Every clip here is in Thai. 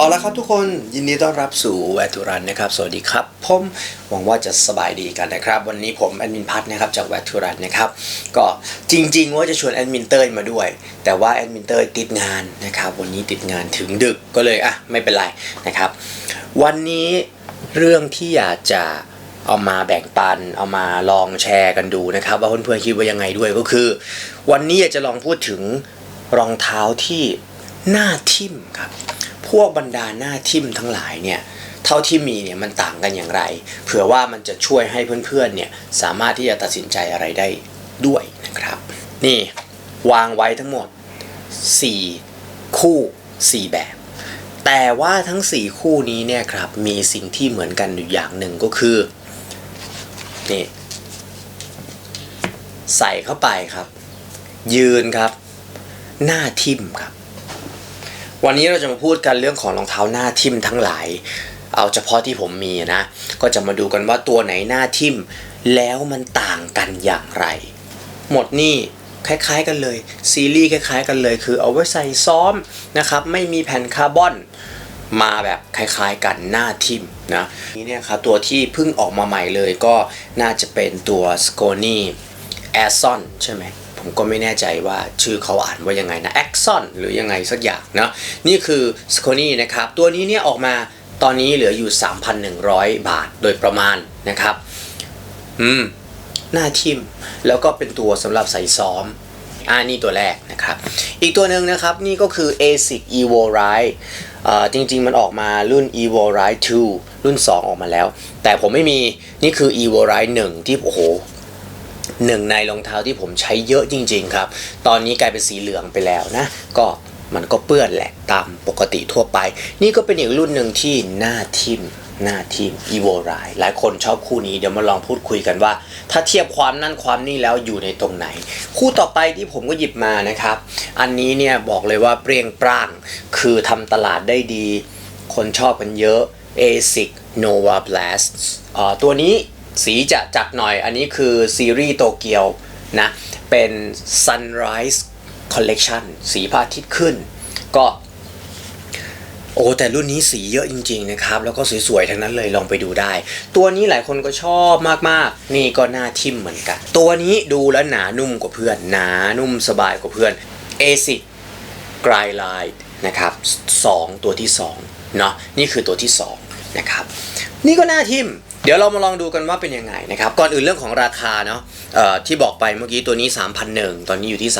เอาละครับทุกคนยินดีต้อนรับสู่แวทูรันนะครับสวัสดีครับผมหวังว่าจะสบายดีกันนะครับ วันนี้ผมแอดมินพัทนะครับจากแวทูรันนะครับก็จริงๆ ว่าจะชวนแอดมินเตอร์มาด้วย แต่ว่าแอดมินเตอร์ติดงานนะครับวันนี้ติดงานถึงดึกก็เลยอะไม่เป็นไรนะครับวันนี้เรื่องที่อยากจะเอามาแบ่งปันเอามาลองแชร์กันดูนะครับ ว่าเพื่อนๆคิดว่ายังไงด้วยก็คือ วันนี้อยากจะลองพูดถึงรองเท้าที่หน้าทิ่มครับ พวกบรรดาหน้าทิมทั้งหลายเนี่ยเท่าที่มีเนี่ยมันต่างกันอย่างไร เผื่อว่ามันจะช่วยให้เพื่อนๆเนี่ยสามารถที่จะตัดสินใจอะไรได้ด้วยนะครับ นี่วางไว้ทั้งหมด 4 คู่ 4 แบบ แต่ว่าทั้ง 4 คู่นี้เนี่ยครับมีสิ่งที่เหมือนกันอยู่อย่างหนึ่งก็คือนี่ใส่เข้าไปครับ ยืนครับ หน้าทิ่มครับ วันนี้เราจะมาพูดกันเรื่องของรองเท้าหน้าทิ่มทั้งหลาย เอาเฉพาะที่ผมมีนะ ก็จะมาดูกันว่าตัวไหนหน้าทิ่ม แล้วมันต่างกันอย่างไร หมดนี่คล้ายๆกันเลย ซีรีส์คล้ายๆกันเลย คือเอาไว้ใส่ซ้อมนะครับ ไม่มีแผ่นคาร์บอน มาแบบคล้ายๆกันหน้าทิมนะนี่เนี่ยครับตัวที่เพิ่งออกมาใหม่เลยก็น่าจะเป็นตัว s c o n y a s o n ใช่ไหม ผมก็ไม่แน่ใจว่าชื่อเขาอ่านว่ายังไงนะ a x o n หรือยังไงสักอย่างนะนี่คือ s c o n y นะครับ ตัวนี้เนี่ยออกมาตอนนี้เหลืออยู่ 3,100 บาทโดยประมาณนะครับ อืม หน้าทิม แล้วก็เป็นตัวสำหรับใส่ซ้อมอ่านี่ตัวแรกนะครับ อีกตัวหนึ่งนะครับ นี่ก็คือ ASIC Evo Ride อ่าจริง ๆ มันออกมารุ่น Evo Ride 2 รุ่น 2 ออกมาแล้ว แต่ผมไม่มี นี่คือ Evo Ride 1 ที่โอ้โห หนึ่งในรองเท้าที่ผมใช้เยอะจริง ๆ ครับ ตอนนี้กลายเป็นสีเหลืองไปแล้วนะ ก็มันก็เปื้อนแหละตามปกติทั่วไป นี่ก็เป็นอีกรุ่นหนึ่งที่หน้าทิมหน้าทิม Evo Ride หลายคนชอบคู่นี้เดี๋ยวมาลองพูดคุยกันว่า ถ้าเทียบความนั่นความนี่แล้วอยู่ในตรงไหน คู่ต่อไปที่ผมก็หยิบมานะครับ อันนี้เนี่ยบอกเลยว่าเปรี้ยงปร้าง คือทำตลาดได้ดี คนชอบกันเยอะ ASIC Nova Blast อ่าตัวนี้ สีจะจัดหน่อย อันนี้คือซีรีส์โตเกียวนะ เป็น Sunrise Collection สีพระอาทิตย์ขึ้น ก็ โอ้ แต่รุ่นนี้สีเยอะจริง ๆ นะครับ แล้วก็สวย ๆ ทั้งนั้นเลยลองไปดูได้ ตัวนี้หลายคนก็ชอบมาก ๆ นี่ก็หน้าทิมเหมือนกัน ตัวนี้ดูแล้วหนานุ่มกว่าเพื่อน หนานุ่มสบายกว่าเพื่อน ASIC g r i l i n e นะครับสองตัวที่2เนาะนี่คือตัวที่2นะครับนี่ก็หน้าทิม ดี๋ยวเรามาลองดูกันว่าเป็นยังไงนะครับ ก่อนอื่นเรื่องของราคาเนาะที่บอกไปเมื่อกี้ตัวนี้ 3,001 ตอนนี้อยู่ที่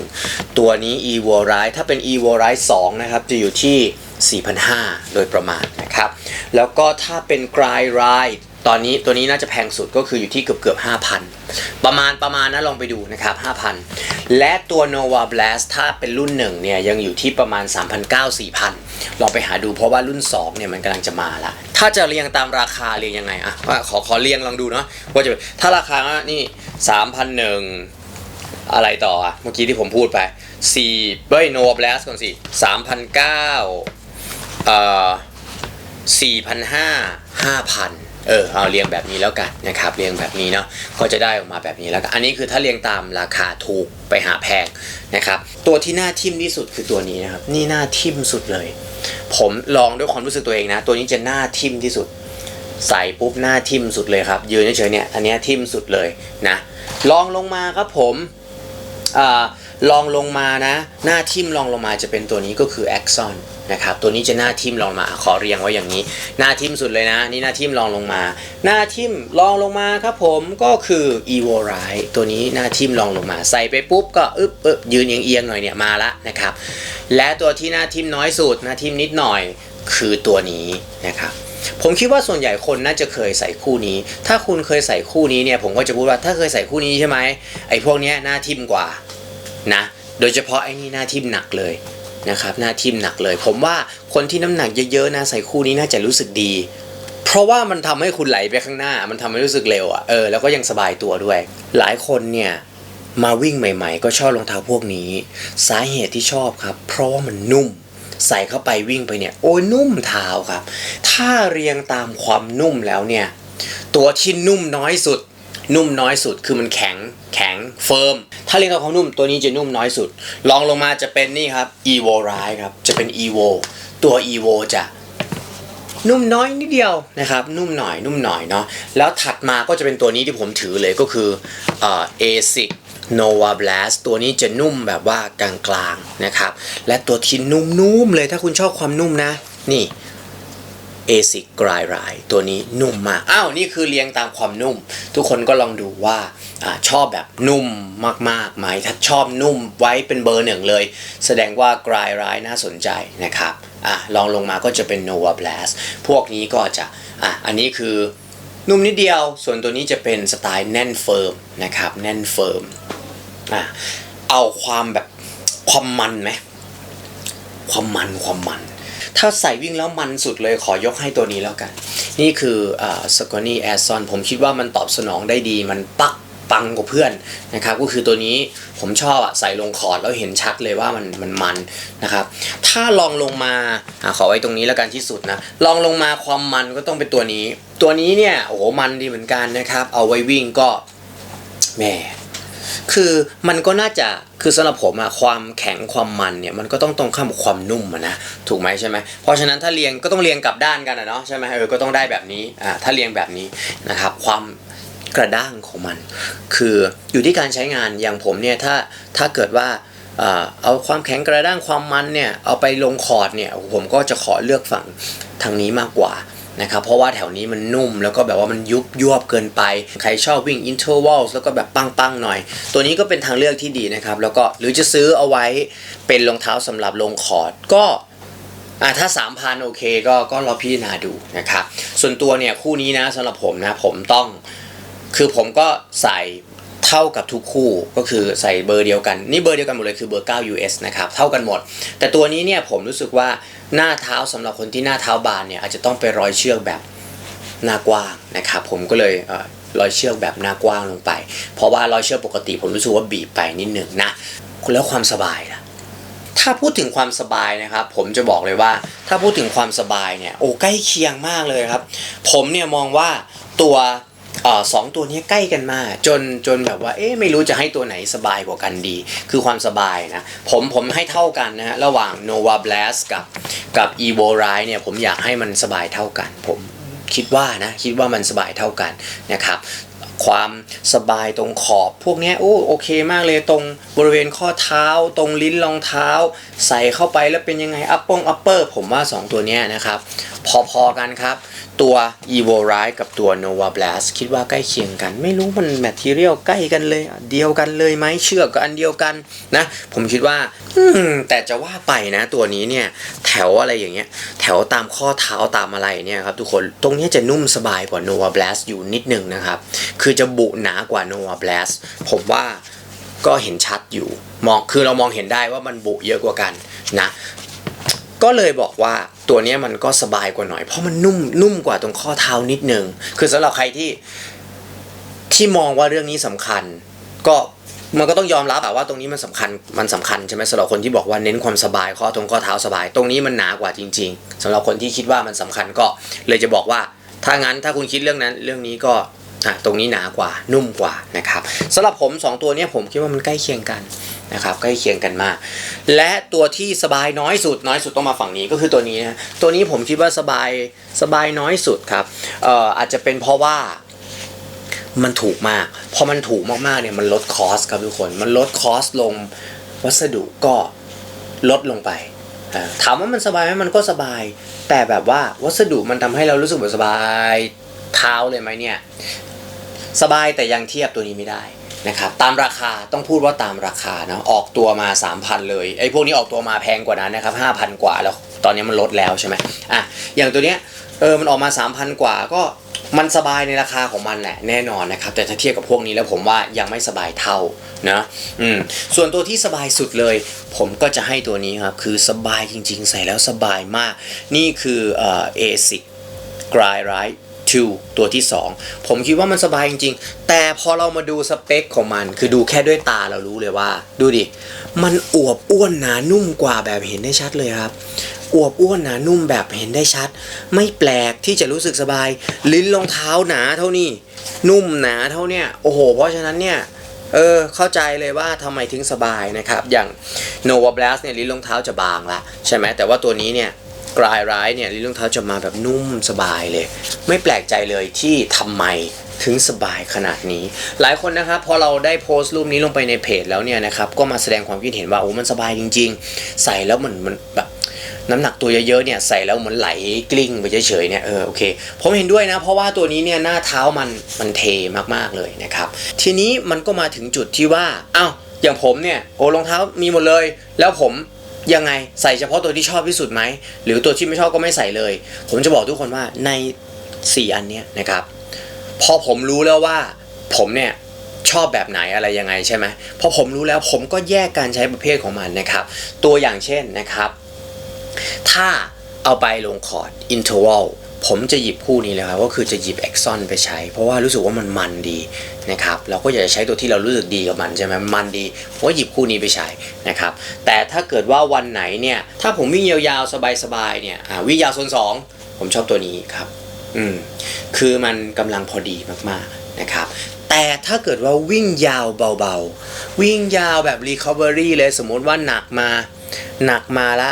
3,001 ตัวนี้ evo r i ถ้าเป็น evo r i 2นะครับ จะอยู่ที่ 4,500 โดยประมาณนะครับ แล้วก็ถ้าเป็น g r i ride ตอนนี้ตัวนี้น่าจะแพงสุดก็คืออยู่ที่เกือบเกือบ5,000 ประมาณประมาณนะลองไปดูนะครับ 5,000 และตัว nova blast ถ้าเป็นรุ่นหนึ่งเนี่ยยังอยู่ที่ประมาณ 3,900-4,000 ลองไปหาดูเพราะว่ารุ่น 2 เนี่ยมันกำลังจะมาละ ถ้าจะเรียงตามราคาเรียงยังไงอะว่าขอขอเรียงลองดูเนาะว่าจะถ้าราคานี่3,001อะไรต่ออะเมื่อกี้ที่ผมพูดไป4เบ้ย nova blast ก่อนสิ3,900เอ่อ4,500 5,000 เออเอาเรียงแบบนี้แล้วกันนะครับเรียงแบบนี้เนาะก็จะได้ออกมาแบบนี้แล้วกันอันนี้คือถ้าเรียงตามราคาถูกไปหาแพงนะครับตัวที่น่าทิ่มที่สุดคือตัวนี้นะครับนี่น่าทิ่มสุดเลย ผมลองด้วยความรู้สึกตัวเองนะ ตัวนี้จะหน้าทิ่มที่สุด ใส่ปุ๊บหน้าทิ่มสุดเลยครับยืนเฉยๆเนี่ยอันนี้ทิ่มสุดเลยนะลองลงมาครับผมอ่า ลองลงมานะ หน้าทิ่มลองลงมาจะเป็นตัวนี้ก็คือ Axon นนะครับตัวนี้จะหน้าทิ่มลองมาขอเรียงไว้อย่างนี้ หน้าทิ่มสุดเลยนะ นี่หน้าทิ่มลองลงมา หน้าทิ่มลองลงมาครับผมก็คือ Evo Ride ตัวนี้หน้าทิ่มลองลงมา ใส่ไปปุ๊บก็อึบอึบยืนเอียงๆหน่อยเนี่ยมาละนะครับและตัวที่หน้าทิ่มน้อยสุดหน้าทิ่มนิดหน่อยคือตัวนี้นะครับผมคิดว่าส่วนใหญ่คนน่าจะเคยใส่คู่นี้ ถ้าคุณเคยใส่คู่นี้เนี่ยผมก็จะพูดว่าถ้าเคยใส่คู่นี้ใช่ไหมไอ้พวกเนี้ยหน้าทิ่มกว่า นะโดยเฉพาะไอ้นี่หน้าทิ่มหนักเลยนะครับหน้าทิ่มหนักเลย ผมว่าคนที่น้ำหนักเยอะๆนะใส่คู่นี้น่าจะรู้สึกดี เพราะว่ามันทำให้คุณไหลไปข้างหน้า มันทำให้รู้สึกเร็วอะ่ะเออแล้วก็ยังสบายตัวด้วย หลายคนเนี่ยมาวิ่งใหม่ ๆ ก็ชอบรองเท้าพวกนี้ สาเหตุที่ชอบครับ เพราะว่ามันนุ่มใส่เข้าไปวิ่งไปเนี่ยโอ้ยนุ่มเท้าครับ ถ้าเรียงตามความนุ่มแล้วเนี่ย ตัวที่นุ่มน้อยสุด นุ่มน้อยสุดคือมันแข็งแข็งเฟิร์มถ้าเรียงตามควานุ่มตัวนี้จะนุ่มน้อยสุดลองลงมาจะเป็นนี่ครับ evo ride ครับจะเป็น evo ตัว evo จะนุ่มน้อยนิดเดียวนะครับนุ่มหน่อยนุ่มหน่อยเนาะแล้วถัดมาก็จะเป็นตัวนี้ที่ผมถือเลยก็คือเอ่อ ASIC Nova Blast ตัวนี้จะนุ่มแบบว่ากลางๆนะครับ และตัวที่นุ่มๆเลยถ้าคุณชอบความนุ่มนะ นี่ ASIC g r i r i ตัวนี้นุ่มมาก อ้าว นี่คือเรียงตามความนุ่ม ทุกคนก็ลองดูว่าอชอบแบบนุ่มมากๆไหมถ้าชอบนุ่มไว้เป็นเบอร์หนึ่งเลย แสดงว่า g r i r i น่าสนใจนะครับอะลองลงมาก็จะเป็น Nova Blast พวกนี้ก็จะอะอันนี้คือนุ่มนิดเดียว ส่วนตัวนี้จะเป็นสไตล์แน่นเฟิร์มนะครับแน่นเฟิร์มอะเอาความแบบความมันไหมความมันความมัน ถ้าใส่วิ่งแล้วมันสุดเลยขอยกให้ตัวนี้แล้วกัน นี่คือสกอนี่แอร์ซอนผมคิดว่ามันตอบสนองได้ดีมันปักปังกว่าเพื่อนนะครับก็คือตัวนี้ผมชอบอะใส่ลงคอร์ดแล้วเห็นชัดเลยว่ามันมันมันนะครับถ้าลองลงมาอขอไว้ตรงนี้แล้วกันที่สุดนะลองลงมาความมันก็ต้องเป็นตัวนี้ ตัวนี้เนี่ยโอ้โหมันดีเหมือนกันนะครับ เอาไว้วิ่งก็แหม คือมันก็น่าจะคือสำหรับผมอะความแข็งความมันเนี่ยมันก็ต้องตรงข้ามกับความนุ่มอะนะถูกไหมใช่ไหมเพราะฉะนั้นถ้าเรียงก็ต้องเรียงกลับด้านกันอะเนาะใช่ไหมเออก็ต้องได้แบบนี้อ่าถ้าเรียงแบบนี้นะครับความกระด้างของมัน คืออยู่ที่การใช้งานอย่างผมเนี่ยถ้าถ้าเกิดว่าเออเอาความแข็งกระด้างความมันเนี่ยเอาไปลงคอร์ดเนี่ยผมก็จะขอเลือกฝั่งทางนี้มากกว่า นะครับเพราะว่าแถวนี้มันนุ่มแล้วก็แบบว่ามันยุบยวบเกินไป ใครชอบวิ่ง interval แล้วก็แบบปังๆหน่อย ตัวนี้ก็เป็นทางเลือกที่ดีนะครับ แล้วก็หรือจะซื้อเอาไว้เป็นรองเท้าสำหรับลงคอร์ดก็อ่าถ้า 3,000 โอเคก็ก็รอพิจารณาดูนะครับ ส่วนตัวเนี่ยคู่นี้นะสำหรับผมนะผมต้องคือผมก็ใส่ เท่ากับทุกคู่ก็คือใส่เบอร์เดียวกัน นี่เบอร์เดียวกันหมดเลยคือเบอร์ 9 US นะครับเท่ากันหมด แต่ตัวนี้เนี่ยผมรู้สึกว่าหน้าเท้าสำหรับคนที่หน้าเท้าบานเนี่ยอาจจะต้องไปร้อยเชือกแบบหน้ากว้างนะครับผมก็เลยร้อยเชือกแบบหน้ากว้างลงไป เพราะว่าร้อยเชือกปกติผมรู้สึกว่าบีบไปนิดหนึ่งนะแล้วความสบายล่ะถ้าพูดถึงความสบายนะครับ ผมจะบอกเลยว่าถ้าพูดถึงความสบายเนี่ยโอ้ใกล้เคียงมากเลยครับ ผมเนี่ยมองว่าตัว สองตัวนี้ใกล้กันมากจนจนแบบว่าเอ๊ะไม่รู้จะให้ตัวไหนสบายกว่ากันดี คือความสบายนะ ผมผมให้เท่ากันนะฮะระหว่าง Nova Blast กับกับ Evo Ride เนี่ยผมอยากให้มันสบายเท่ากัน ผมคิดว่านะคิดว่ามันสบายเท่ากันนะครับความสบายตรงขอบพวกนี้โอ้โอเคมากเลยตรงบริเวณข้อเท้า ตรงลิ้นรองเท้า ใส่เข้าไปแล้วเป็นยังไงอัปปงอัปเปอร์ผมว่า 2 ตัวนี้นะครับ พอๆกันครับ ตัว evo ride กับตัว nova blast คิดว่าใกล้เคียงกัน ไม่รู้มัน material ใกล้กันเลย เดียวกันเลยไหมเชือกก็อันเดียวกันนะ ผมคิดว่าแต่จะว่าไปนะตัวนี้เนี่ย แถวอะไรอย่างเงี้ย แถวตามข้อเท้าตามอะไรเนี่ยครับทุกคนตรงนี้จะนุ่มสบายกว่า nova blast อยู่นิดนึงนะครับ คือจะบุหนากว่า nova blast ผมว่าก็เห็นชัดอยู่มองคือเรามองเห็นได้ว่ามันบุเยอะกว่ากันนะ ก็เลยบอกว่าตัวนี้มันก็สบายกว่าหน่อย เพราะมันนุ่มนุ่มกว่าตรงข้อเท้านิดนึง คือสำหรับใครที่ที่มองว่าเรื่องนี้สำคัญ ก็มันก็ต้องยอมรับอะว่าตรงนี้มันสำคัญมันสำคัญใช่ไหมสำหรับคนที่บอกว่าเน้นความสบายข้อตรงข้อเท้าสบาย ตรงนี้มันหนากว่าจริง ๆสำหรับคนที่คิดว่ามันสำคัญก็เลยจะบอกว่า ถ้างั้นถ้าคุณคิดเรื่องนั้นเรื่องนี้ก็ตรงนี้หนากว่านุ่มกว่านะครับสำหรับผมสองตัวนี้ผมคิดว่ามันใกล้เคียงกัน นะครับใกล้เคียงกันมาก และตัวที่สบายน้อยสุดน้อยสุดต้องมาฝั่งนี้ก็คือตัวนี้นะตัวนี้ผมคิดว่าสบายสบายน้อยสุดครับเอ่ออาจจะเป็นเพราะว่ามันถูกมาก พอมันถูกมากๆเนี่ยมันลดคอสครับทุกคน มันลดคอสลง วัสดุก็ลดลงไป ถามว่ามันสบายไหมมันก็สบาย แต่แบบว่าวัสดุมันทำให้เรารู้สึกแบบสบายเท้าเลยไหมเนี่ย สบายแต่ยังเทียบตัวนี้ไม่ได้ นะครับตามราคาต้องพูดว่าตามราคานะออกตัวมา 3,000 เลยไอ้พวกนี้ออกตัวมาแพงกว่านั้นนะครับ5,000 กว่าแล้วตอนนี้มันลดแล้วใช่ไหมอะอย่างตัวเนี้ยเออมันออกมา 3,000 กว่าก็มันสบายในราคาของมันแหละแน่นอนนะครับแต่ถ้าเทียบกับพวกนี้แล้วผมว่ายังไม่สบายเท่านะอืมส่วนตัวที่สบายสุดเลย ผมก็จะให้ตัวนี้ครับคือสบายจริงๆ ใส่แล้วสบายมาก นี่คือเอ่อ ASIC g r i r i 2 ตัวที่ 2 ผมคิดว่ามันสบายจริง ๆ แต่พอเรามาดูสเปคของมัน คือดูแค่ด้วยตาเรารู้เลยว่า ดูดิ มันอวบอ้วนหนานุ่มกว่าแบบเห็นได้ชัดเลยครับอวบอ้วนหนานุ่มแบบเห็นได้ชัด ไม่แปลกที่จะรู้สึกสบาย ลิ้นรองเท้าหนาเท่านี้ นุ่มหนาเท่าเนี้ยโอ้โห เพราะฉะนั้นเนี่ยเออเข้าใจเลยว่าทำไมถึงสบายนะครับ อย่าง Nova Blast เนี่ยลิ้นรองเท้าจะบางละใช่ไหมแต่ว่าตัวนี้เนี่ย กลายร้ายเนี่ยลิ้นรองเท้าจะมาแบบนุ่มสบายเลย ไม่แปลกใจเลยที่ทำไมถึงสบายขนาดนี้ หลายคนนะครับพอเราได้โพสต์รูปนี้ลงไปในเพจแล้วเนี่ยนะครับก็มาแสดงความคิดเห็นว่าโอ้มันสบายจริง ๆ ใส่แล้วเหมือนมันแบบน้ำหนักตัวเยอะๆเนี่ยใส่แล้วเหมือนไหลกลิ้งไปเฉยๆเนี่ยเออโอเคผมเห็นด้วยนะ เพราะว่าตัวนี้เนี่ยหน้าเท้ามันมันเทมากๆเลยนะครับ ทีนี้มันก็มาถึงจุดที่ว่าอ้าวอย่างผมเนี่ยโอ้รองเท้ามีหมดเลย แล้วผม ยังไงใส่เฉพาะตัวที่ชอบที่สุดไหม หรือตัวที่ไม่ชอบก็ไม่ใส่เลย ผมจะบอกทุกคนว่าใน 4 อันเนี้ยนะครับ พอผมรู้แล้วว่าผมเนี่ยชอบแบบไหนอะไรยังไงใช่ไหมพอผมรู้แล้วผมก็แยกการใช้ประเภทของมันนะครับ ตัวอย่างเช่นนะครับ ถ้าเอาไปลงคอร์ดอินเทอร์วัลผมจะหยิบคู่นี้เลยครับก็คือจะหยิบ e x o n ไปใช้ เพราะว่ารู้สึกว่ามันมันดีนะครับเราก็อยากจะใช้ตัวที่เรารู้สึกดีกับมันใช่ไหมมันดีผมก็หยิบคู่นี้ไปใช้นะครับแต่ถ้าเกิดว่าวันไหนเนี่ยถ้าผมวิ่งยาวๆสบายๆเนี่ยอ่าวิ่งยาวโซนสองผมชอบตัวนี้ครับอืมคือมันกำลังพอดีมากๆนะครับแต่ถ้าเกิดว่าวิ่งยาวเบาๆ วิ่งยาวแบบ recovery เลยสมมติว่าหนักมาหนักมาละ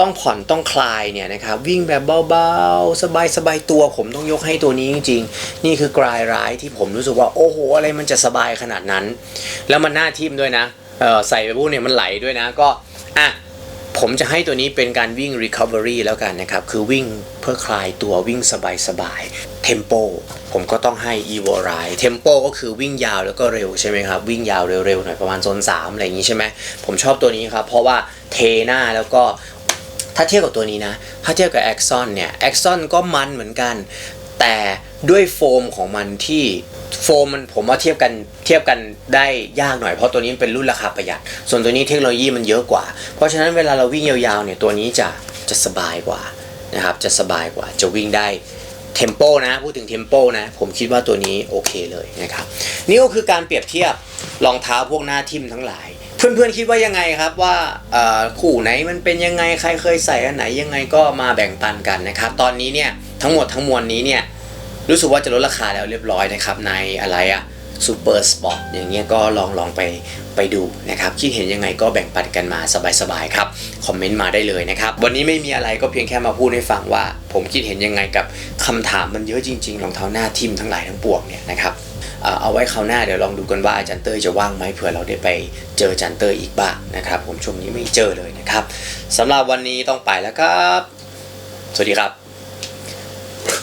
ต้องผ่อนต้องคลายเนี่ยนะครับวิ่งแบบเบาๆ สบายๆตัวผมต้องยกให้ตัวนี้จริงๆ นี่คือกลายร้ายที่ผมรู้สึกว่าโอ้โหอะไรมันจะสบายขนาดนั้น แล้วมันหน้าทิมด้วยนะใส่ไปพวกเนี่ยมันไหลด้วยนะก็อะผมจะให้ตัวนี้เป็นการวิ่ง recovery แล้วกันนะครับ คือวิ่งเพื่อคลายตัววิ่งสบายๆ tempo ผมก็ต้องให้ evo ride tempo ก็คือวิ่งยาวแล้วก็เร็วใช่ไหมครับ วิ่งยาวเร็วๆ หน่อยประมาณโซน3 อะไรอย่างนี้ใช่ไหมผมชอบตัวนี้ครับ เพราะว่าเทหน้าแล้วก็ ถ้าเทียบกับตัวนี้นะ ถ้าเทียบกับ Axon เนี่ย Axon ก็มันเหมือนกัน แต่ด้วยโฟมของมันที่โฟมมันผมว่าเทียบกันเทียบกันได้ยากหน่อยเพราะตัวนี้เป็นรุ่นราคาประหยัด ส่วนตัวนี้เทคโนโลยีมันเยอะกว่า เพราะฉะนั้นเวลาเราวิ่งยาวๆเนี่ยตัวนี้จะจะสบายกว่านะครับจะสบายกว่าจะวิ่งได้เทมโปนะพูดถึงเทมโปนะผมคิดว่าตัวนี้โอเคเลยนะครับนี่ก็คือการเปรียบเทียบรองเท้าพวกหน้าทิมทั้งหลาย เพื่อนๆคิดว่ายังไงครับว่าเอ่อคู่ไหนมันเป็นยังไงใครเคยใส่อันไหนยังไงก็มาแบ่งปันกันนะครับ ตอนนี้เนี่ยทั้งหมดทั้งมวลนี้เนี่ยรู้สึกว่าจะลดราคาแล้วเรียบร้อยนะครับในอะไรอะซูเปอร์สปอร์ตอย่างเงี้ยก็ลองลองไปไปดูนะครับคิดเห็นยังไงก็แบ่งปันกันมาสบายๆครับคอมเมนต์มาได้เลยนะครับวันนี้ไม่มีอะไรก็เพียงแค่มาพูดให้ฟังว่า ผมคิดเห็นยังไงกับคำถามมันเยอะจริงๆรองเท้าหน้าทิมทั้งหลายทั้งปวงเนี่ยนะครับ เอาไว้คราวหน้าเดี๋ยวลองดูกันว่าอาจารย์เต้ยจะว่างไหมเผื่อเราได้ไปเจออาจารย์เต้ยอีกบ้างนะครับ ผมช่วงนี้ไม่เจอเลยนะครับสำหรับวันนี้ต้องไปแล้วครับ สวัสดีครับ